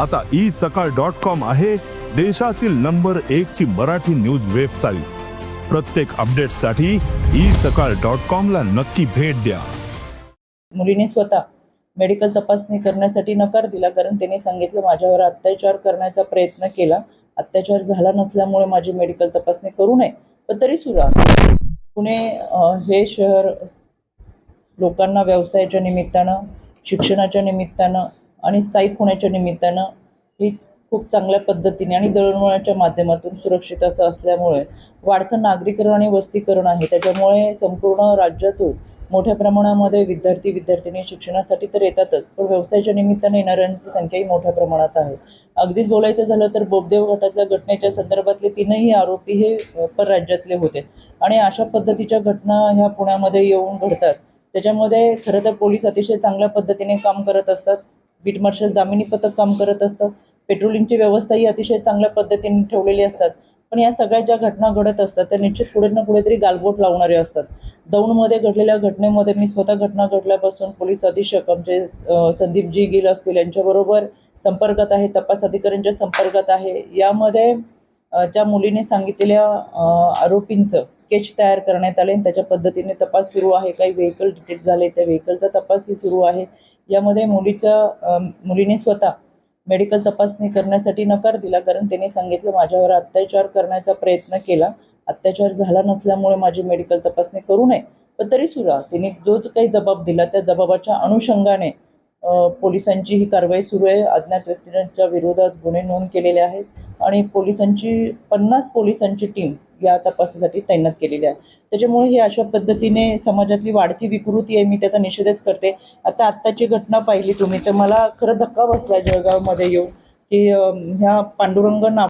आता ई सकाळ dot com आहे देशातील नंबर एक ची मराठी न्यूज वेबसाईट. प्रत्येक अपडेटसाठी ई सकाळ डॉट कॉम ला नक्की भेट द्या. मुलीने स्वतः मेडिकल तपासणी करण्यासाठी नकार दिला कारण त्याने सांगितलं माझ्यावर अत्याचार करण्याचा प्रयत्न केला. अत्याचार झाला नसल्यामुळे माझी मेडिकल तपासणी करू नये. पण तरी सुद्धा पुणे हे शहर लोकांना व्यवसायाच्या निमित्तानं शिक्षणाच्या निमित्तानं आणि स्थायिक होण्याच्या निमित्तानं ही खूप चांगल्या पद्धतीने आणि दळणवळणाच्या माध्यमातून सुरक्षित असं असल्यामुळे वाढतं नागरीकरण आणि वस्तीकरण आहे. त्याच्यामुळे संपूर्ण राज्यातून मोठ्या प्रमाणामध्ये विद्यार्थी विद्यार्थिनी शिक्षणासाठी तर येतातच पण व्यवसायाच्या निमित्ताने येणाऱ्यांची संख्याही मोठ्या प्रमाणात आहे. अगदीच बोलायचं झालं तर बोबदेव गटातल्या घटनेच्या संदर्भातले तीनही आरोपी हे पर परराज्यातले होते. आणि अशा पद्धतीच्या घटना ह्या पुण्यामध्ये येऊन घडतात. त्याच्यामध्ये खरं तर पोलीस अतिशय चांगल्या पद्धतीने काम करत असतात. बीट मार्शल दामिनी पथक काम करत असतं. पेट्रोलिंगची व्यवस्थाही अतिशय चांगल्या पद्धतीने ठेवलेली असतात. पण या सगळ्या ज्या घटना घडत असतात त्या निश्चित कुठे ना कुठेतरी गालबोट लावणारे असतात. दौंडमध्ये घडलेल्या घटनेमध्ये मी स्वतः घटना घडल्यापासून पोलीस अधीक्षक आमचे संदीपजी गिल असतील यांच्याबरोबर संपर्कात आहे तपास अधिकाऱ्यांच्या संपर्कात आहे. यामध्ये ज्या मुलीने सांगितलेल्या आरोपींचं स्केच तयार करण्यात आले त्याच्या पद्धतीने तपास सुरू आहे. काही व्हेकल डिटेक्ट झाले त्या व्हेकलचा तपासही सुरू आहे. यामध्ये मुलीच्या मुलीने स्वतः मेडिकल तपासणी करण्यासाठी नकार दिला कारण त्याने सांगितलं माझ्यावर अत्याचार करण्याचा प्रयत्न केला. अत्याचार झाला नसल्यामुळे माझी मेडिकल तपासणी करू नये. पण तरी सुद्धा तिने जो काही जबाब दिला त्या जबाबाच्या अनुषंगाने पोलिसांची ही कारवाई सुरू आहे. अज्ञात व्यक्तींच्या विरोधात गुन्हे नोंद केलेले आहेत. आणि पोलिसांची पन्नास पोलिसांची टीम या तपासासाठी तैनात केलेली आहे. त्याच्यामुळे ही अशा पद्धतीने समाजातली वाढती विकृती आहे मी त्याचा निषेधच करते. आता आत्ताची घटना पाहिली तुम्ही तर मला खरं धक्का बसला जळगावमध्ये येऊन की ह्या पांडुरंग नाव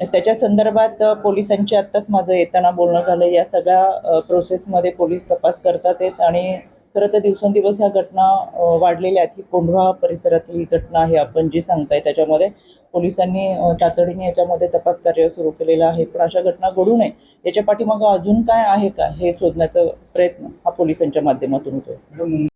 त्याच्या संदर्भात पोलिसांची आत्ताच माझं येताना बोलणं झालं. या सगळ्या प्रोसेसमध्ये पोलीस तपास करतात आहेत आणि खरं तर दिवसेंदिवस ह्या घटना वाढलेल्या आहेत. ही कोंढवा परिसरातली ही घटना आहे आपण जी सांगताय त्याच्यामध्ये. पोलिसांनी तातडीने याच्यामध्ये तपास कार्य सुरू केलेलं आहे. पण अशा घटना घडू नये. याच्या पाठीमागं अजून काय आहे का? हे शोधण्याचा प्रयत्न हा पोलिसांच्या माध्यमातून होतो